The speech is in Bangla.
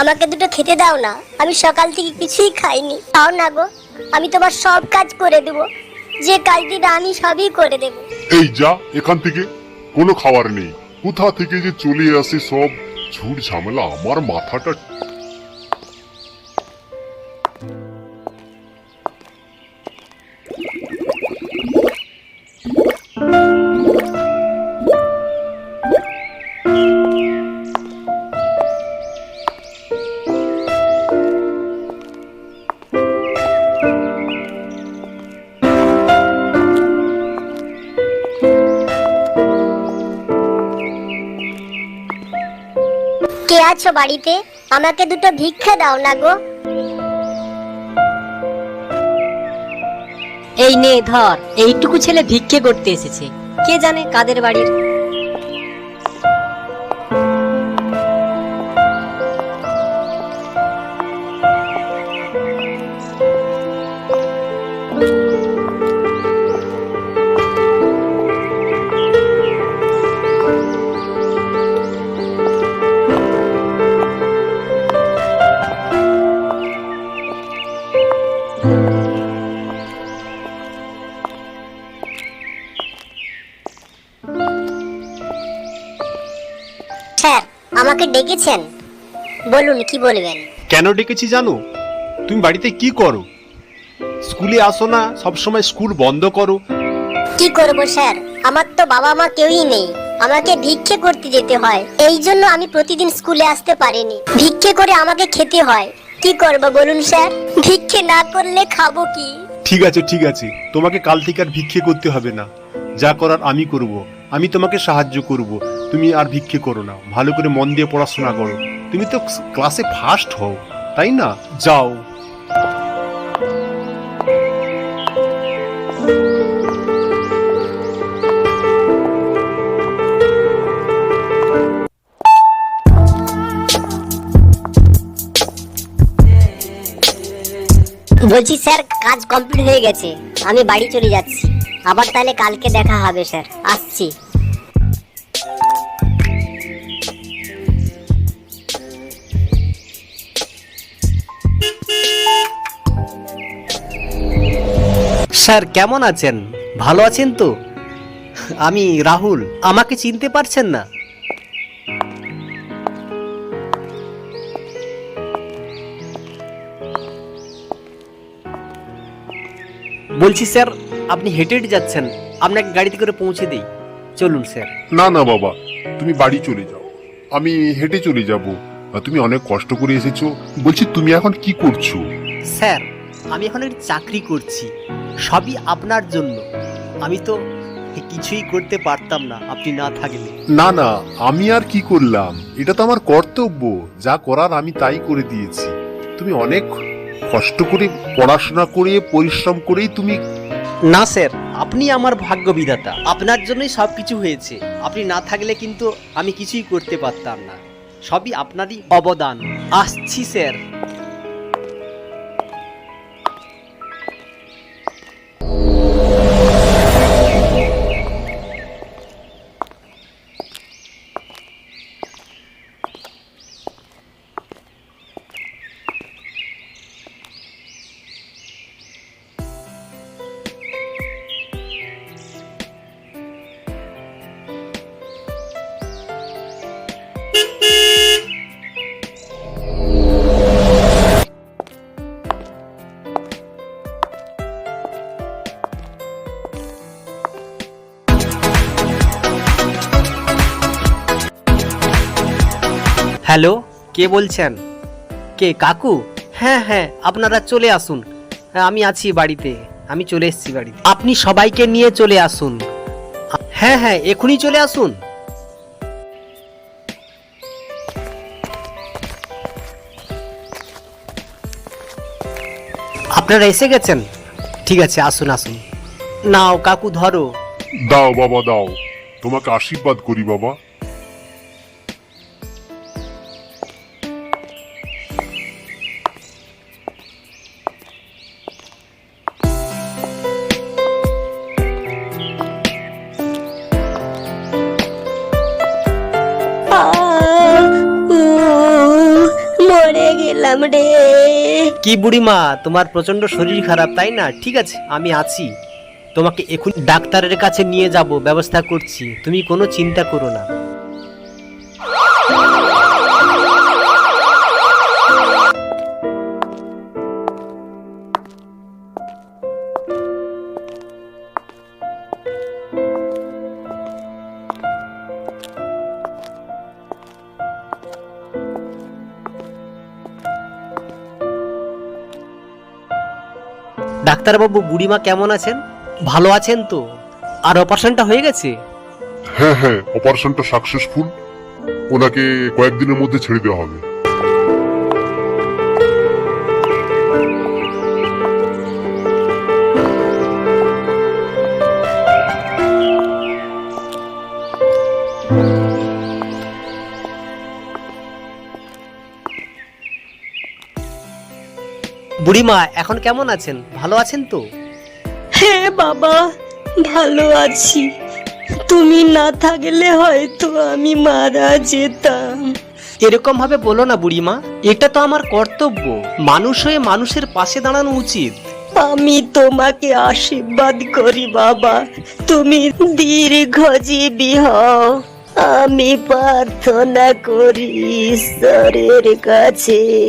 আমাকে দুটো খেতে দাও না। আমি সকাল থেকে কিছুই খাইনি। তাও না গো, আমি তোমার সব কাজ করে দেব। যে কাজ দিবে আমি সবই করে দেব। এই যা, এখান থেকে। কোনো খাবার নেই। কোথা থেকে যে চলে আসে সব ঝুট ঝামেলা আমার মাথাটা আছো বাড়িতে? আমাকে দুটো ভিক্ষা দাও না গো। এই নে, ধর। এইটুকু ছেলে ভিক্ষে করতে এসেছে। কে জানে কাদের বাড়ির? স্যার আমাকে ডেকেছেন। বলুন কি বলবেন? কেন ডেকেছি জানো? তুমি বাড়িতে কি করো? স্কুলে আসো না সবসময় স্কুল বন্ধ করো। কি করব স্যার? আমার তো বাবা মা কেউই নেই। আমাকে ভিক্ষে করতে যেতে হয়। এই জন্য আমি প্রতিদিন স্কুলে আসতে পারিনি। ভিক্ষে করে আমাকে খেতে হয়। কি করব বলুন স্যার? ভিক্ষে না করলে খাব কি? ঠিক আছে ঠিক আছে। তোমাকে কাল থেকে আর ভিক্ষে করতে হবে না। যা করার আমি করব। আমি তোমাকে সাহায্য করব। তুমি আর ভিক্ষে করো না, ভালো করে মন দিয়ে পড়াশোনা করো। তুমি তো ক্লাসে ফার্স্ট হও, তাই না? যাও। বলছি, স্যার, কাজ কমপ্লিট হয়ে গেছে। আমি বাড়ি চলে যাচ্ছি। আবার তাহলে কালকে দেখা হবে, স্যার। আসছি। স্যার কেমন আছেন? ভালো আছেন তো? আমি রাহুল। আমাকে চিনতে পারছেন না। বলছি স্যার আপনি হেঁটে হেঁটে যাচ্ছেন। আপনাকে গাড়িতে করে পৌঁছে দিই। চলুন স্যার। না না বাবা তুমি বাড়ি চলে যাও। আমি হেঁটে চলে যাব। তুমি অনেক কষ্ট করে এসেছ। বলছি তুমি এখন কি করছ? স্যার আমি এখন একটি চাকরি করছি। সবই আপনার জন্য। আমি তো কিছুই করতে পারতাম না আপনি না থাকলে। না না আমি আর কি করলাম? এটা তো আমার কর্তব্য। যা করার আমি তাই করে দিয়েছি। তুমি অনেক কষ্ট করে পড়াশোনা করে পরিশ্রম করেই তুমি না স্যার আপনি আমার ভাগ্য বিধাতা আপনার জন্যই সব কিছু হয়েছে। আপনি না থাকলে কিন্তু আমি কিছুই করতে পারতাম না। সবই আপনারই অবদান। আসছি স্যার। হ্যালো কে বলছেন? কে কাকু? হ্যাঁ হ্যাঁ আপনারা চলে আসুন। হ্যাঁ, আমি আছি বাড়িতে আমি চলে এসেছি বাড়িতে। আপনি সবাইকে নিয়ে চলে আসুন। হ্যাঁ হ্যাঁ এখনই চলে আসুন। আপনারা এসে গেছেন? ঠিক আছে আসুন আসুন। নাও কাকু ধরো। দাও বাবা দাও। তোমাকে আশীর্বাদ করি বাবা। গেলাম রে কি বুড়িমা, তোমার প্রচণ্ড শরীর খারাপ, তাই না? ঠিক আছে, আমি আছি। তোমাকে এখন ডাক্তারের কাছে নিয়ে যাব, ব্যবস্থা করছি। তুমি কোনো চিন্তা করো না। ডাক্তারবাবু, বুড়িমা কেমন আছেন? ভালো আছেন তো? আর অপারেশনটা হয়ে গেছে? হ্যাঁ হ্যাঁ অপারেশনটা সাকসেসফুল ওনাকে কয়েকদিনের মধ্যে ছেড়ে দেওয়া হবে। বুড়িমা এখন কেমন আছেন? ভালো আছেন তো? হ্যাঁ বাবা ভালো আছি। তুমি না থাকলে হয়তো আমি মারা যেতাম। এরকম ভাবে বলো না বুড়িমা এটা তো আমার কর্তব্য। মানুষ হয়ে মানুষের পাশে দাঁড়ানো উচিত। আমি তোমাকে আশীর্বাদ করি বাবা। তুমি দীর্ঘজীবী হও। আমি প্রার্থনা করি ঈশ্বরের কাছে।